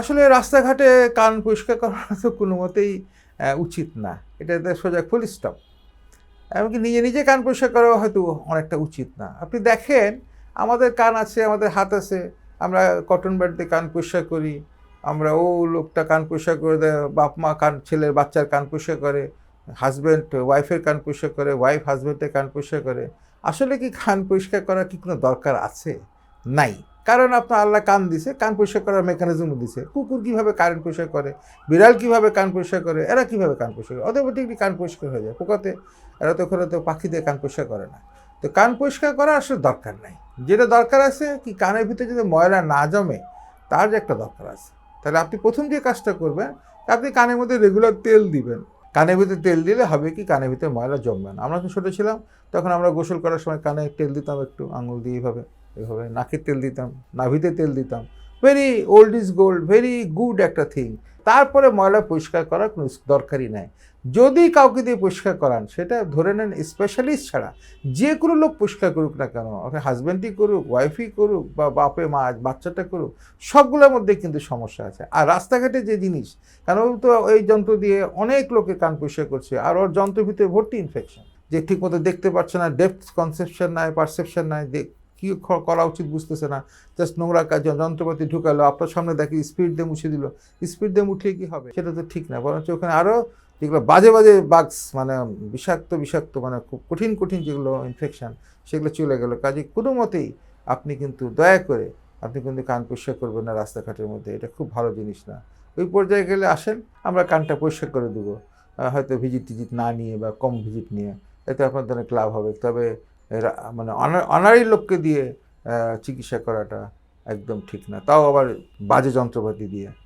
আসলে রাস্তাঘাটে কান পরিষ্কার করা তো কোনো মতেই উচিত না। এটা তো সোজা ফুল স্টপ এমনকি নিজে নিজে কান পরিষ্কার করা হয়তো অনেকটা উচিত না। আপনি দেখেন, আমাদের কান আছে, আমাদের হাত আছে, আমরা কটন ব্যাট দিয়ে কান পরিষ্কার করি, আমরা ও লোকটা কান পরিষ্কার করে দেয়, বাপ মা কান, ছেলের বাচ্চার কান পরিষ্কার করে হাজব্যান্ড ওয়াইফের কান পরিষ্কার করে ওয়াইফ হাজব্যান্ডের কান পরিষ্কার করে। আসলে কি কান পরিষ্কার করার কি কোনো দরকার আছে? নাই। কারণ আপনার আল্লাহ কান দিছে, কান পরিষ্কার করার মেকানিজমও দিছে। কুকুর কীভাবে কান পরিষ্কার করে? বিড়াল কীভাবে কান পরিষ্কার করে? এরা কীভাবে কান পরিষ্কার করে? অটোমেটিকলি কান পরিষ্কার হয়ে যায়। পোকাতে, এরা তো ওখানে তো পাখিদের কান পরিষ্কার করে না। তো কান পরিষ্কার করা আসলে দরকার নাই। যেটা দরকার আছে কি কানের ভিতরে যদি ময়লা না জমে, তার যে একটা দরকার আছে। তাহলে আপনি প্রথম যে কাজটা করবেন, আপনি কানের মধ্যে রেগুলার তেল দিবেন। কানের ভিতরে তেল দিলে হবে কি কানের ভিতরে ময়লা জমবে না। আমরা যখন ছোটো ছিলাম, তখন আমরা গোসল করার সময় কানে তেল দিতাম একটু, আঙুল দিয়ে এইভাবে। এইভাবে নাকের তেল দিতাম, নাভিতে তেল দিতাম। Very old is gold very good একটা থিং তারপরে ময়লা পরিষ্কার করার কোনো দরকারই নাই। যদি কাউকে দিয়ে পরিষ্কার করান, সেটা ধরে নেন স্পেশালিস্ট ছাড়া। যে কোনো লোক পরিষ্কার করুক না কেন। ওকে হাজব্যান্ডই করুক ওয়াইফই করুক, বা বাপে, মা, বাচ্চাটা করুক, সবগুলোর মধ্যে কিন্তু সমস্যা আছে। আর রাস্তাঘাটে যে জিনিস, কেন তো এই যন্ত্র দিয়ে অনেক লোকে কান পরিষ্কার করছে, আর ওর যন্ত্রের ভিতরে ভর্তি ইনফেকশন যে ঠিকমতো দেখতে পাচ্ছে না ডেপথ কনসেপশন নাই পারসেপশন নাই কী করা উচিত বুঝতেছে না। জাস্ট নোংরা কাজ যন্ত্রপাতি ঢুকালো, আপনার সামনে দেখি স্পিড দিয়ে মুছে দিল। স্পিড দিয়ে মুঠলে কি হবে? সেটা তো ঠিক না। বরঞ্চ ওখানে আরও যেগুলো বাজে বাজে বাক্স মানে বিষাক্ত বিষাক্ত মানে খুব কঠিন কঠিন যেগুলো ইনফেকশন সেগুলো চলে গেল। কাজে কোনো মতেই আপনি কিন্তু দয়া করে, আপনি কিন্তু কান পরিষ্কার করবেন না রাস্তাঘাটের মধ্যে। এটা খুব ভালো জিনিস না। ওই পর্যায়ে গেলে আসেন, আমরা কানটা পরিষ্কার করে দেবো। হয়তো ভিজিট টিজিট না নিয়ে বা কম ভিজিট নিয়ে। এতে আপনার অনেক লাভ হবে। তবে এরা- মানে অনা- অনারি লোককে দিয়ে চিকিৎসা করাটা একদম ঠিক না। তাও আবার বাজে যন্ত্রপাতি দিয়ে।